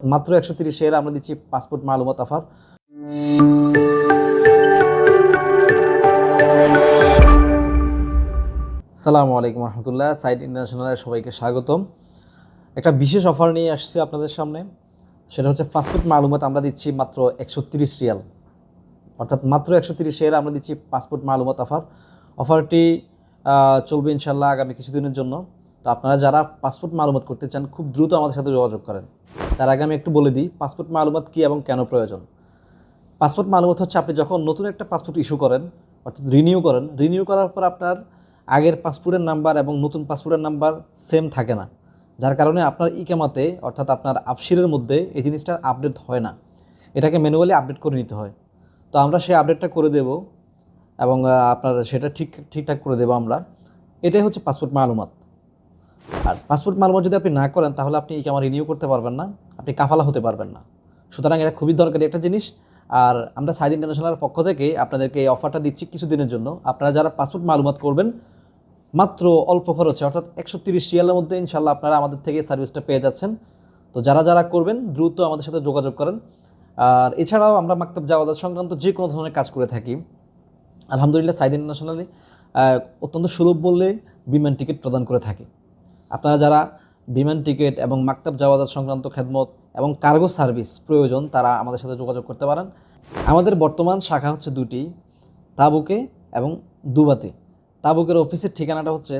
মাত্র একশো তিরিশ এর আমরা দিচ্ছি পাসপোর্ট মালুমত অফার। সালামু আলাইকুম রহমতুল্লাহ সাইড ইন্টারন্যাশনালের সবাইকে স্বাগতম। একটা বিশেষ অফার নিয়ে আসছি আপনাদের সামনে, সেটা হচ্ছে পাসপোর্ট মালুমাত আমরা দিচ্ছি মাত্র একশো তিরিশ রিয়াল। অর্থাৎ মাত্র একশো তিরিশ রিয়াল আমরা দিচ্ছি পাসপোর্ট মালুমাত অফার। অফারটি চলবে ইনশাল্লাহ আগামী কিছুদিনের জন্য। আপনারা যারা পাসপোর্ট মালুমাত করতে চান, খুব দ্রুত আমাদের সাথে যোগাযোগ করেন। তার আগে আমি একটু বলে দিই পাসপোর্ট মালুমাত কী এবং কেন প্রয়োজন? পাসপোর্ট মালুমাত হচ্ছে আপনি যখন নতুন একটা পাসপোর্ট ইস্যু করেন, অর্থাৎ রিনিউ করেন রিনিউ করার পর আপনার আগের পাসপোর্টের নাম্বার এবং নতুন পাসপোর্টের নাম্বার সেম থাকে না। যার কারণে আপনার ইকামাতে, অর্থাৎ আপনার আপসিরের মধ্যে এই জিনিসটা আপডেট হয় না। এটাকে ম্যানুয়ালি আপডেট করে নিতে হয়। তো আমরা সেই আপডেটটা করে দেব এবং আপনার সেটা ঠিক, ঠিকঠাক করে দেবো আমরা। এটাই হচ্ছে পাসপোর্ট মালুমাত। আর পাসপোর্ট মালুমাত যদি আপনি না করেন, তাহলে আপনি ইকামা রিনিউ করতে পারবেন না? আপনি কাফালা হতে পারবেন না। সুতরাং এটা খুবই দরকারি একটা জিনিস। আর আমরা সাইদ ইন্টারন্যাশনালের পক্ষ থেকে আপনাদেরকে এই অফারটা দিচ্ছি কিছুদিনের জন্য। আপনারা যারা পাসপোর্ট মালুমাত করবেন, মাত্র অল্প খরচে, অর্থাৎ একশো তিরিশ রিয়ালের মধ্যে ইনশাল্লাহ আপনারা আমাদের থেকে সার্ভিসটা পেয়ে যাচ্ছেন। তো যারা যারা করবেন, দ্রুত আমাদের সাথে যোগাযোগ করেন। আর এছাড়াও আমরা মাক্তাব জাওয়াজাত সংক্রান্ত যে কোনো ধরনের কাজ করে থাকি। আলহামদুলিল্লাহ, সাইদ ইন্টারন্যাশনালি অত্যন্ত সুলভ মূল্যে বিমান টিকিট প্রদান করে থাকি। আপনারা যারা বিমান টিকিট এবং মাক্তাব জাওয়াজাত সংক্রান্ত খেদমত এবং কার্গো সার্ভিস প্রয়োজন, তারা আমাদের সাথে যোগাযোগ করতে পারেন। আমাদের বর্তমান শাখা হচ্ছে দুটি, তাবুকে এবং দুবাতে। তাবুকের অফিসের ঠিকানাটা হচ্ছে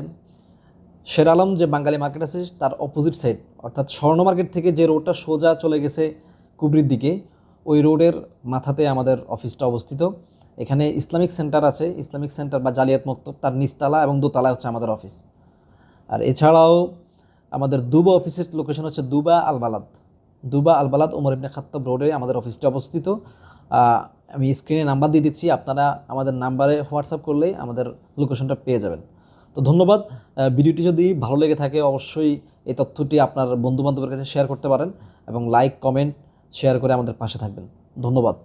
শের আলম যে বাঙালি মার্কেট আছে, তার অপোজিট সাইড অর্থাৎ স্বর্ণ মার্কেট থেকে যে রোডটা সোজা চলে গেছে কুবরির দিকে, ওই রোডের মাথাতে আমাদের অফিসটা অবস্থিত। এখানে ইসলামিক সেন্টার আছে, ইসলামিক সেন্টার বা জালিয়াত মক্তব তার নিচতলা এবং দোতলা হচ্ছে আমাদের অফিস আর এছাড়াও আমাদের দুবা অফিসের লোকেশন হচ্ছে দুবা আলবালাদ দুবা আলবালাদ ওমর ইবনে খাত্তাব রোডে আমাদের অফিসটা অবস্থিত। আমি স্ক্রিনে নাম্বার দিয়ে দিচ্ছি, আপনারা আমাদের নাম্বারে হোয়াটসঅ্যাপ করলেই আমাদের লোকেশনটা পেয়ে যাবেন। তো ধন্যবাদ। ভিডিওটি যদি ভালো লেগে থাকে, অবশ্যই এই তথ্যটি আপনার বন্ধুবান্ধবের কাছে শেয়ার করতে পারেন এবং লাইক কমেন্ট শেয়ার করে আমাদের পাশে থাকবেন। ধন্যবাদ।